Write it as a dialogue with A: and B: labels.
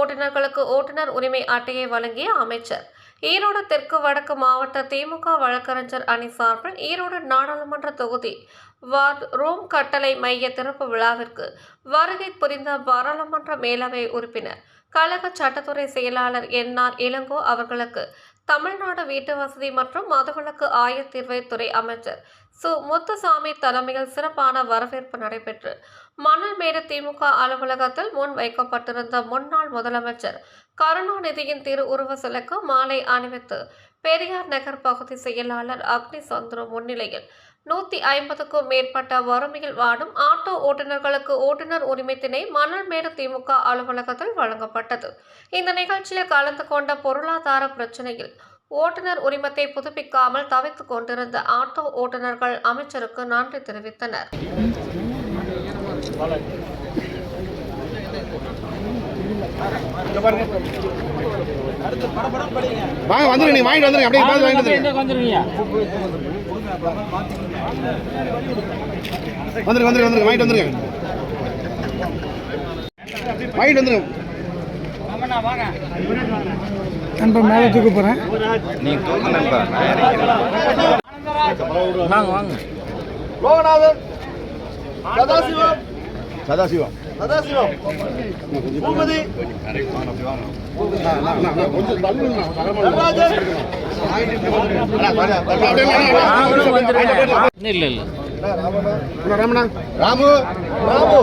A: ஓட்டுநர்களுக்கு ஓட்டுநர் உரிமை அட்டையை வழங்கிய அமைச்சர். ஈரோடு தெற்கு வடக்கு மாவட்ட திமுக வழக்கறிஞர் அணி சார்பில் ஈரோடு நாடாளுமன்ற தொகுதி வார்டு ரோம் கட்டளை மைய திறப்பு விழாவிற்கு வருகை புரிந்த பாராளுமன்ற மேலவை உறுப்பினர் கழக சட்டத்துறை செயலாளர் என்ஆர் இளங்கோ அவர்களுக்கு தமிழ்நாடு வீட்டு வசதி மற்றும் மதுவிலக்கு ஆயத்தீர்வைத்துறை அமைச்சர் சு. முத்துசாமி தலைமையில் சிறப்பான வரவேற்பு நடைபெற்று மணல்மேடு திமுக அலுவலகத்தில் முன் வைக்கப்பட்டிருந்த முன்னாள் முதலமைச்சர் கருணாநிதியின் திரு உருவ சிலைக்கு மாலை அணிவித்து பெரியார் நகர் பகுதி செயலாளர் அக்னி சந்துரு முன்னிலையில் நூற்றி ஐம்பதுக்கும் மேற்பட்ட வறுமையில் வாடும் ஆட்டோ ஓட்டுநர்களுக்கு ஓட்டுநர் உரிமத்தினை மணல்மேடு திமுக அலுவலகத்தில் வழங்கப்பட்டது. இந்த நிகழ்ச்சியில் கலந்து கொண்ட பொருளாதார பிரச்சனையில் ஓட்டுநர் உரிமத்தை புதுப்பிக்காமல் தவித்துக் கொண்டிருந்த ஆட்டோ ஓட்டுநர்கள் அமைச்சருக்கு நன்றி தெரிவித்தனர்.
B: வாங்க வந்துருங்க நீங்க வாங்கிட்டு வந்துருங்க அப்படியே பார்த்து வாங்கிட்டு வந்துருங்க. வந்துருங்க வந்துருங்க வந்துருங்க வாங்கிட்டு வந்துருங்க. வாங்கிட்டு வந்துருங்க.
C: நண்பர் மேலே தூக்க போகிறேன்
D: வாங்க வாங்க.
B: லோகநாதன் சதாசிவம். சதாசிவம். சதாசிவம். பூபதி.
D: இல்ல இல்ல.
B: ராமு. ராமு.